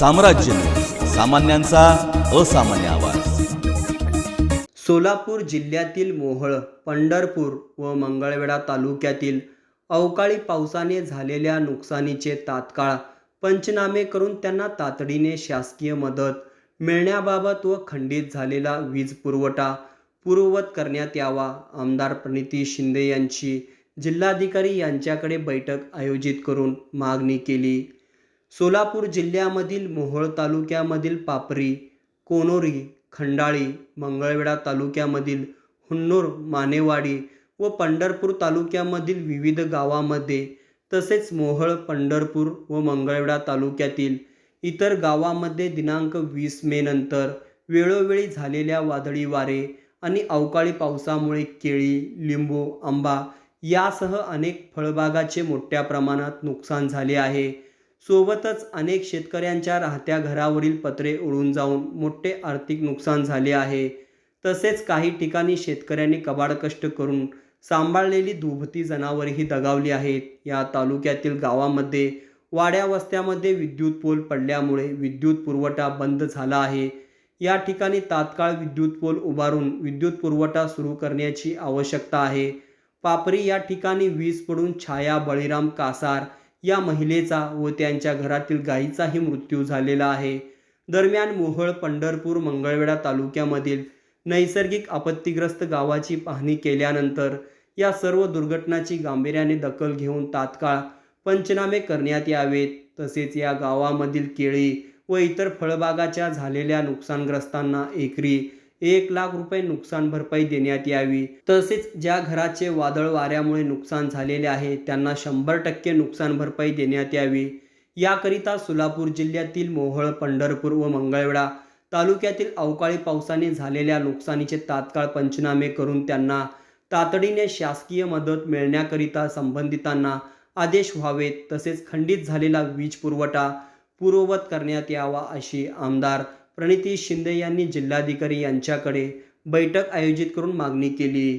साम्राज्य. सामान्यांचा असामान्य आवाज. सोलापूर जिल्ह्यातील मोहळ पंढरपूर व मंगळवेढा तालुक्यातील अवकाळी पावसाने झालेल्या नुकसानीचे तात्काळ पंचनामे करून त्यांना तातडीने शासकीय मदत मिळण्याबाबत व खंडित झालेला वीज पुरवठा पूर्ववत करण्यात यावा आमदार प्रणिती शिंदे यांची जिल्हाधिकारी यांच्याकडे बैठक आयोजित करून मागणी केली. सोलापूर जिल्ह्यामधील मोहोळ तालुक्यामधील पापरी कोनोरी खंडाळी मंगळवेढा तालुक्यामधील हुन्नूर मानेवाडी व पंढरपूर तालुक्यामधील विविध गावामध्ये तसेच मोहोळ पंढरपूर व मंगळवेढा तालुक्यातील इतर गावामध्ये दिनांक वीस मे नंतर वेळोवेळी झालेल्या वादळी वारे आणि अवकाळी पावसामुळे केळी लिंबू आंबा यासह अनेक फळबागाचे मोठ्या प्रमाणात नुकसान झाले आहे. सोबतच अनेक शेतकऱ्यांच्या राहत्या घरावरील पत्रे उडून जाऊन मोठे आर्थिक नुकसान झाले आहे. तसेच काही ठिकाणी शेतकऱ्यांनी कबाड कष्ट करून सांभाळलेली दुभती जनावरेही दगावली आहेत. या तालुक्यातील गावामध्ये वाड्या वस्त्यामध्ये विद्युत पोल पडल्यामुळे विद्युत पुरवठा बंद झाला आहे. या ठिकाणी तात्काळ विद्युत पोल उभारून विद्युत पुरवठा सुरू करण्याची आवश्यकता आहे. पापरी या ठिकाणी वीज पडून छाया बळीराम कासार या महिलेचा व त्यांच्या घरातील गायीचाही मृत्यू झालेला आहे. दरम्यान मोहोळ पंढरपूर मंगळवेढा तालुक्यामधील नैसर्गिक आपत्तीग्रस्त गावाची पाहणी केल्यानंतर या सर्व दुर्घटनाची गांभीर्याने दखल घेऊन तात्काळ पंचनामे करण्यात यावेत. तसेच या गावामधील केळी व इतर फळबागाच्या झालेल्या नुकसानग्रस्तांना एकरी एक लाख रुपये नुकसान भरपाई देण्यात यावी. तसेच ज्या घराचे वादळ वाऱ्यामुळे नुकसान झालेले आहे त्यांना शंभर टक्के नुकसान भरपाई देण्यात यावी. याकरिता सोलापूर जिल्ह्यातील मोहोळ पंढरपूर व मंगळवेढा तालुक्यातील अवकाळी पावसाने झालेल्या नुकसानीचे तात्काळ पंचनामे करून त्यांना तातडीने शासकीय मदत मिळण्याकरिता संबंधितांना आदेश व्हावेत. तसेच खंडित झालेला वीज पुरवठा पूर्ववत करण्यात यावा अशी आमदार प्रणिती शिंदे यांनी जिल्हाधिकारी यांच्याकडे बैठक आयोजित करून मागणी केली.